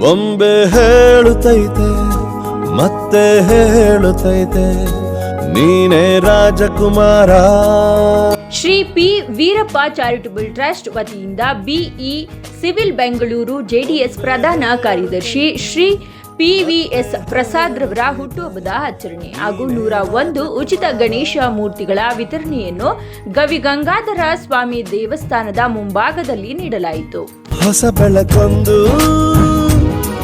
ಬೊಂಬೆ ಹೇಳುತ್ತೈತೆ ಮತ್ತೆ ಹೇಳುತ್ತೈತೆ ನೀನೇ ರಾಜಕುಮಾರ. Shri P Veerappa charitable trust ವತಿಯಿಂದ ಬಿಇ ಸಿವಿಲ್ ಬೆಂಗಳೂರು ಜೆಡಿಎಸ್ ಪ್ರಧಾನ ಕಾರ್ಯದರ್ಶಿ ಶ್ರೀ ಪಿವಿಎಸ್ ಪ್ರಸಾದ್ ರವರ ಹುಟ್ಟುಹಬ್ಬದ ಆಚರಣೆ ಹಾಗೂ ನೂರ ಒಂದು ಉಚಿತ ಗಣೇಶ ಮೂರ್ತಿಗಳ ವಿತರಣೆಯನ್ನು ಗವಿಗಂಗಾಧರ ಸ್ವಾಮಿ ದೇವಸ್ಥಾನದ ಮುಂಭಾಗದಲ್ಲಿ ನೀಡಲಾಯಿತು. ಹೊಸ ಬೆಳಕೊಂದು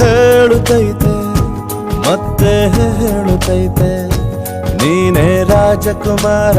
ಹೇಳುತ್ತೈತೆ ಮತ್ತೆ ಹೇಳುತ್ತೈತೆ ನೀನೇ ರಾಜಕುಮಾರ.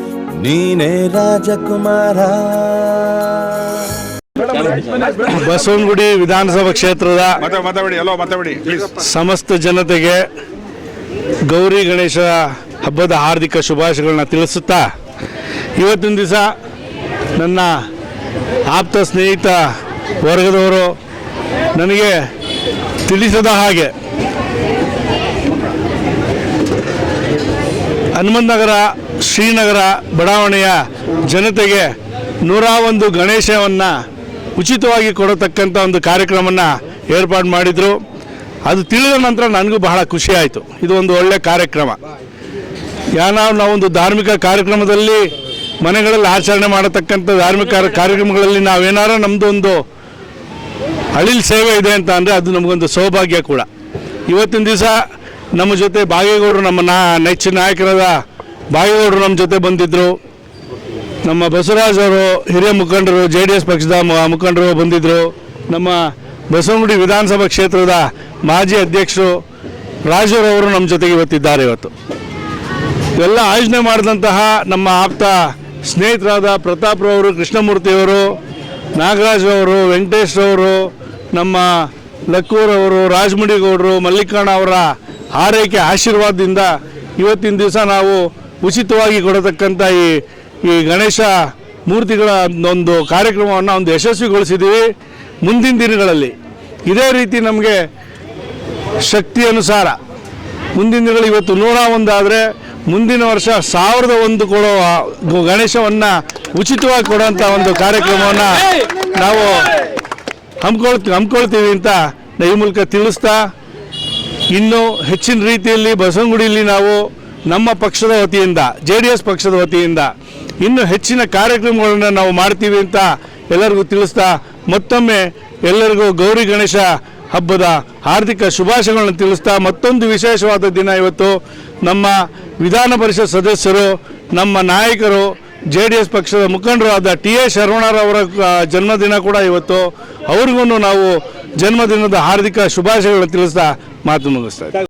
ನೀನೇ ರಾಜಕುಮಾರ. ಬಸವನಗುಡಿ ವಿಧಾನಸಭಾ ಕ್ಷೇತ್ರದ ಮತ್ತೆ ಮಾತಾಡಿ ಎಲ್ಲೋ ಮಾತಾಡಿ ಪ್ಲೀಸ್ ಸಮಸ್ತ ಜನತೆಗೆ ಗೌರಿ ಗಣೇಶ ಹಬ್ಬದ ಹಾರ್ದಿಕ ಶುಭಾಶಯಗಳನ್ನ ತಿಳಿಸುತ್ತಾ ಇವತ್ತಿನ ದಿವಸ ನನ್ನ ಆಪ್ತ ಸ್ನೇಹಿತ ವರ್ಗದವರು ನನಗೆ ತಿಳಿಸದ ಹಾಗೆ ಹನುಮಂತ ನಗರ ಶ್ರೀನಗರ ಬಡಾವಣೆಯ ಜನತೆಗೆ ನೂರ ಒಂದು ಗಣೇಶವನ್ನು ಉಚಿತವಾಗಿ ಕೊಡತಕ್ಕಂಥ ಒಂದು ಕಾರ್ಯಕ್ರಮವನ್ನು ಏರ್ಪಾಡು ಮಾಡಿದರು. ಅದು ತಿಳಿದ ನಂತರ ನನಗೂ ಬಹಳ ಖುಷಿ ಆಯಿತು. ಇದು ಒಂದು ಒಳ್ಳೆಯ ಕಾರ್ಯಕ್ರಮ. ಯಾನ ನಾವೊಂದು ಧಾರ್ಮಿಕ ಕಾರ್ಯಕ್ರಮದಲ್ಲಿ ಮನೆಗಳಲ್ಲಿ ಆಚರಣೆ ಮಾಡತಕ್ಕಂಥ ಧಾರ್ಮಿಕ ಕಾರ್ಯಕ್ರಮಗಳಲ್ಲಿ ನಾವೇನಾರ ನಮ್ಮದು ಒಂದು ಅಳಿಲ್ ಸೇವೆ ಇದೆ ಅಂತ ಅಂದರೆ ಅದು ನಮಗೊಂದು ಸೌಭಾಗ್ಯ ಕೂಡ. ಇವತ್ತಿನ ದಿವಸ ನಮ್ಮ ಜೊತೆ ಬಾಗೇಗೌಡರು ನಮ್ಮ ನಾ ನೆಚ್ಚಿನ ನಾಯಕರಾದ ಬಾಗೇಗೌಡರು ನಮ್ಮ ಜೊತೆ ಬಂದಿದ್ದರು ನಮ್ಮ ಬಸವರಾಜ್ ಅವರು, ಹಿರಿಯ ಮುಖಂಡರು, ಜೆ ಡಿ ಎಸ್ ಪಕ್ಷದ ಮುಖಂಡರು ಬಂದಿದ್ದರು ನಮ್ಮ ಬಸವನಗುಡಿ ವಿಧಾನಸಭಾ ಕ್ಷೇತ್ರದ ಮಾಜಿ ಅಧ್ಯಕ್ಷರು ರಾಜರವರು ನಮ್ಮ ಜೊತೆಗೆ ಇವತ್ತಿದ್ದಾರೆ ಇವತ್ತು. ಎಲ್ಲ ಆಯೋಜನೆ ಮಾಡಿದಂತಹ ನಮ್ಮ ಆಪ್ತ ಸ್ನೇಹಿತರಾದ ಪ್ರತಾಪ್ರವರು ಕೃಷ್ಣಮೂರ್ತಿಯವರು ವೆಂಕಟೇಶ್ ಅವರು, ನಮ್ಮ ಲಕ್ಕೂರವರು ರಾಜಮುಡಿಗೌಡರು ಮಲ್ಲಿಕಾರ್ಣ ಅವರ ಆರೈಕೆ ಆಶೀರ್ವಾದದಿಂದ ಇವತ್ತಿನ ದಿವಸ ನಾವು ಉಚಿತವಾಗಿ ಕೊಡತಕ್ಕಂಥ ಈ ಈ ಗಣೇಶ ಮೂರ್ತಿಗಳ ಒಂದು ಕಾರ್ಯಕ್ರಮವನ್ನು ಒಂದು ಯಶಸ್ವಿಗೊಳಿಸಿದ್ದೀವಿ ಮುಂದಿನ ದಿನಗಳಲ್ಲಿ. ಇದೇ ರೀತಿ ನಮಗೆ ಶಕ್ತಿ ಅನುಸಾರ ಮುಂದಿನ ದಿನಗಳು ಇವತ್ತು ನೂರ ಒಂದು ಆದರೆ ಮುಂದಿನ ವರ್ಷ ಸಾವಿರದ ಒಂದು ಕೊಡೋ ಗಣೇಶವನ್ನು ಉಚಿತವಾಗಿ ಕೊಡುವಂಥ ಒಂದು ಕಾರ್ಯಕ್ರಮವನ್ನು ನಾವು ಹಮ್ಕೊಳ್ತೀವಿ ಹಮ್ಮಿಕೊಳ್ತೀವಿ ಅಂತ ಈ ಮೂಲಕ ತಿಳಿಸ್ತಾ, ಇನ್ನೂ ಹೆಚ್ಚಿನ ರೀತಿಯಲ್ಲಿ ಬಸವನಗುಡಿಯಲ್ಲಿ ನಾವು ನಮ್ಮ ಪಕ್ಷದ ವತಿಯಿಂದ, ಜೆ ಡಿ ಎಸ್ ಪಕ್ಷದ ವತಿಯಿಂದ ಇನ್ನು ಹೆಚ್ಚಿನ ಕಾರ್ಯಕ್ರಮಗಳನ್ನು ನಾವು ಮಾಡ್ತೀವಿ ಅಂತ ಎಲ್ಲರಿಗೂ ತಿಳಿಸ್ತಾ ಮತ್ತೊಮ್ಮೆ ಎಲ್ಲರಿಗೂ ಗೌರಿ ಗಣೇಶ ಹಬ್ಬದ ಹಾರ್ದಿಕ ಶುಭಾಶಯಗಳನ್ನು ತಿಳಿಸ್ತಾ ಮತ್ತೊಂದು ವಿಶೇಷವಾದ ದಿನ ಇವತ್ತು ನಮ್ಮ ವಿಧಾನ ಪರಿಷತ್ ಸದಸ್ಯರು, ನಮ್ಮ ನಾಯಕರು, ಜೆ ಡಿ ಎಸ್ ಪಕ್ಷದ ಮುಖಂಡರಾದ ಟಿ ಎ ಶರವಣರವರ ಜನ್ಮದಿನ ಕೂಡ ಇವತ್ತು ಅವ್ರಿಗೂ ನಾವು ಜನ್ಮದಿನದ ಹಾರ್ದಿಕ ಶುಭಾಶಯಗಳನ್ನು ತಿಳಿಸ್ತಾ ಮಾತು ಮುಗಿಸ್ತಾ.